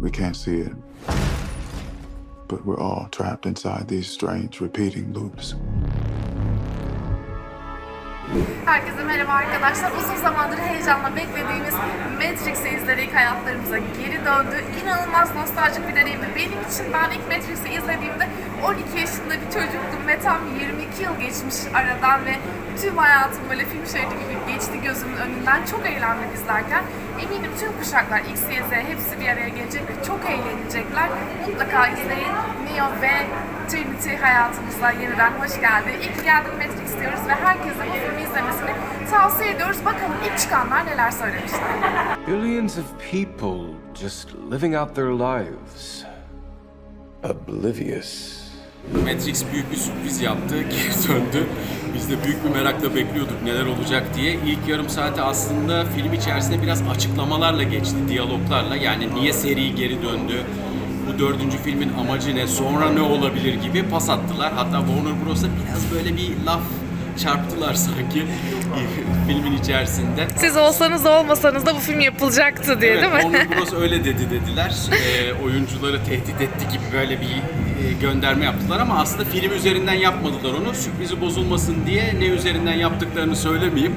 We can't see it. But we're all trapped inside these strange repeating loops. Herkese merhaba arkadaşlar. Uzun zamandır heyecanla beklediğimiz Matrix'i izledik. Hayatlarımıza geri döndü. İnanılmaz nostaljik bir deneyimdi. Benim için ben ilk Matrix'i izlediğimde 12 yaşında bir çocuktum ve tam 22 yıl geçmiş aradan ve tüm hayatım böyle film şeridi gibi geçti gözümün önünden. Çok eğlendim izlerken. Eminim tüm kuşaklar X, Y, Z hepsi bir araya gelecek ve çok eğlenecekler. Mutlaka izleyin. Neo ve Trinity hayatımıza yeniden hoş geldi. İyi ki geldin Matrix diyoruz ve herkesin bu filmi izlemesini tavsiye ediyoruz. Bakalım ilk çıkanlar neler söylemişler. Billions of people just living out their lives. Oblivious. Matrix büyük bir sürpriz yaptı, geri döndü. Biz de büyük bir merakla bekliyorduk neler olacak diye. İlk yarım saati aslında film içerisinde biraz açıklamalarla geçti, diyaloglarla. Yani niye seri geri döndü, bu dördüncü filmin amacı ne, sonra ne olabilir gibi pas attılar. Hatta Warner Bros'a biraz böyle bir laf çarptılar sanki filmin içerisinde. Siz olsanız olmasanız da bu film yapılacaktı diye Evet, değil mi? Warner Bros öyle dedi dediler. Ee, oyuncuları tehdit etti gibi böyle bir e, gönderme yaptılar ama aslında film üzerinden yapmadılar onu. Sürprizi bozulmasın diye ne üzerinden yaptıklarını söylemeyeyim.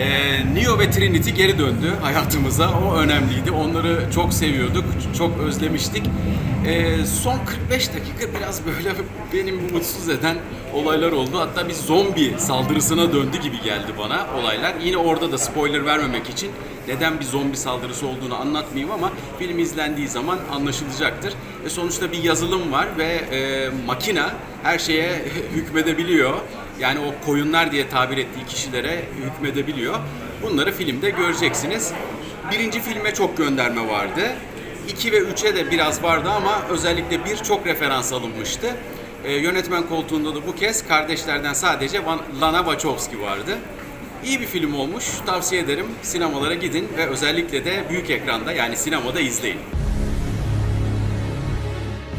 Ee, Neo ve Trinity geri döndü hayatımıza. O önemliydi. Onları çok seviyorduk, çok özlemiştik. Ee, son 45 dakika biraz böyle benim mutsuz eden olaylar oldu. Hatta bir zombi saldırısına döndü gibi geldi bana olaylar. Yine orada da spoiler vermemek için neden bir zombi saldırısı olduğunu anlatmayayım ama film izlendiği zaman anlaşılacaktır. E sonuçta bir yazılım var ve e, makina her şeye hükmedebiliyor. Yani o koyunlar diye tabir ettiği kişilere hükmedebiliyor. Bunları filmde göreceksiniz. Birinci filme çok gönderme vardı. 2 ve 3'e de biraz vardı ama özellikle bir çok referans alınmıştı. E, yönetmen koltuğunda da bu kez kardeşlerden sadece Van- Lana Wachowski vardı. İyi bir film olmuş. Tavsiye ederim. Sinemalara gidin ve özellikle de büyük ekranda yani sinemada izleyin.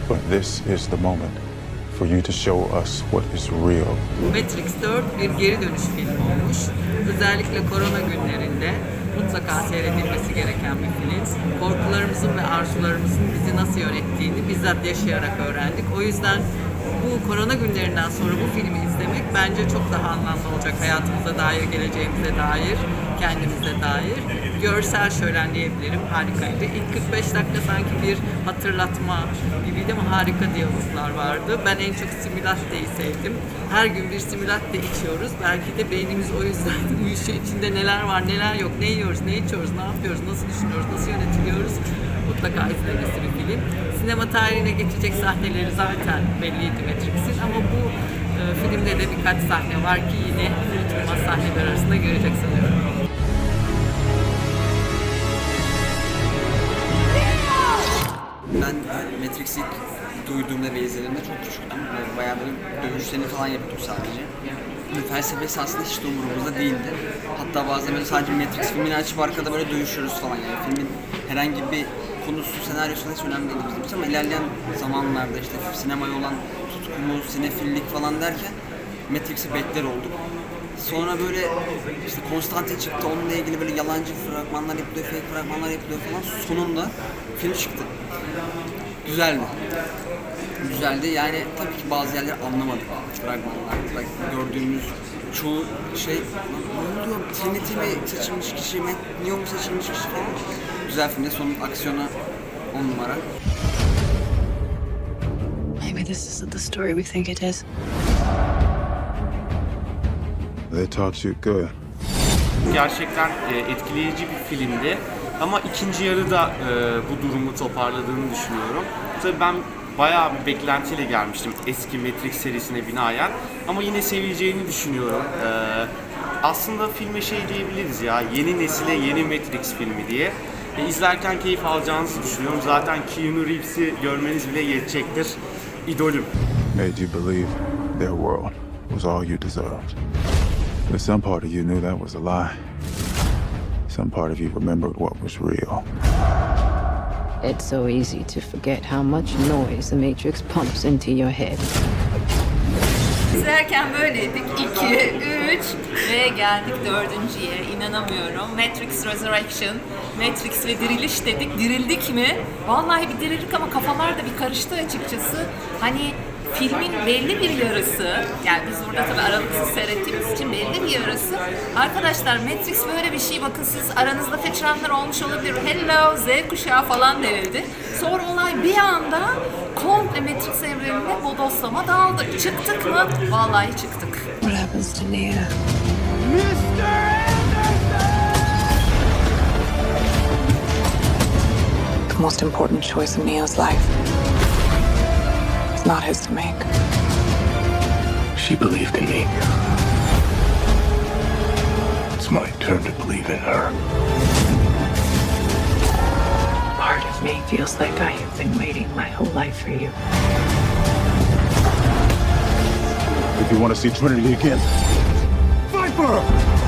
But this is the moment for you to show us what is real. Matrix 4 bir geri dönüş filmi olmuş. Özellikle korona günlerinde mutlaka seyredilmesi gereken bir film. Korkularımızın ve arzularımızın bizi nasıl yönettiğini bizzat yaşayarak öğrendik. O yüzden bu korona günlerinden sonra bu filmi izlemek bence çok daha anlamlı olacak. Hayatımıza dair, geleceğimize dair, kendimize dair. Görsel şölen diyebilirim. Harikaydı. İlk 45 dakika sanki bir hatırlatma gibiydi ama harika diyaloglar vardı. Ben en çok simülatteyi sevdim. Her gün bir simülatte içiyoruz. Belki de beynimiz o yüzden uyuşuyor. İçinde neler var, neler yok, ne yiyoruz, ne içiyoruz, ne yapıyoruz, nasıl düşünüyoruz, nasıl yönetiliyoruz. Mutlaka izlemesi bir film. Sinema tarihine geçecek sahneleri zaten belliydi Matrix'in ama bu e, filmde de birkaç sahne var ki yine unutulmaz sahneler arasında görecek sanıyorum. Ben Matrix'i ilk duyduğumda ve izlediğimde çok küçüktüm. Ve Bayağı böyle dövüşlerini falan yapıyordum sadece. Felsefesi aslında hiç de umurumuzda değildi. Hatta bazen böyle sadece Matrix filmini açıp arkada böyle dövüşüyoruz falan yani. Filmin herhangi bir konusu, senaryosu hiç önemli değildi bizim için ama ilerleyen zamanlarda işte sinemaya olan tutkumuz, sinefillik falan derken Matrix'i bekler olduk. Sonra böyle işte Konstantin çıktı, onunla ilgili böyle yalancı fragmanlar yapılıyor, fake fragmanlar yapılıyor falan. Sonunda film çıktı. Güzeldi. Güzeldi. Yani tabii ki bazı yerleri anlamadık fragmanlarda. Gördüğümüz çoğu şey ne oluyor? Trinity mi seçilmiş kişi, Matt Neo mu seçilmiş kişi falan. Güzel filmde sonun aksiyonu on numara. Maybe this isn't the story we think it is. They taught you good. gerçekten e, etkileyici bir filmdi. Ama ikinci yarıda e, bu durumu toparladığını düşünüyorum. Tabii ben bayağı bir beklentiyle gelmiştim eski Matrix serisine binaen. Ama yine sevileceğini düşünüyorum. E, aslında filme şey diyebiliriz ya, yeni nesile yeni Matrix filmi diye. E, izlerken keyif alacağınızı düşünüyorum. Zaten Keanu Reeves'i görmeniz bile yetecektir. İdolüm. Made you believe their world was all you deserved. But some part of you knew that was a lie. Some part of you remembered what was real. It's so easy to forget how much noise the Matrix pumps into your head. İzlerken böyleydik. 2, 3 ve geldik dördüncüye. İnanamıyorum. Matrix Resurrection. Matrix ve diriliş dedik. Dirildik mi? Vallahi bir dirildik ama kafalar da bir karıştı açıkçası. Hani filmin belli bir yarısı, yani biz burada tabii aralıksız seyrettiğimiz için belli bir yarısı. Arkadaşlar Matrix böyle bir şey bakın siz aranızda kaçıranlar olmuş olabilir. Hello Z kuşağı falan denildi. Sonra olay bir anda komple Matrix evrenine bodoslama dağıldık. Çıktık mı? Vallahi çıktık. What happens to Nia? The most important choice in Neo's life is not his to make. She believed in me. It's my turn to believe in her. Part of me feels like I have been waiting my whole life for you. If you want to see Trinity again, fight for her!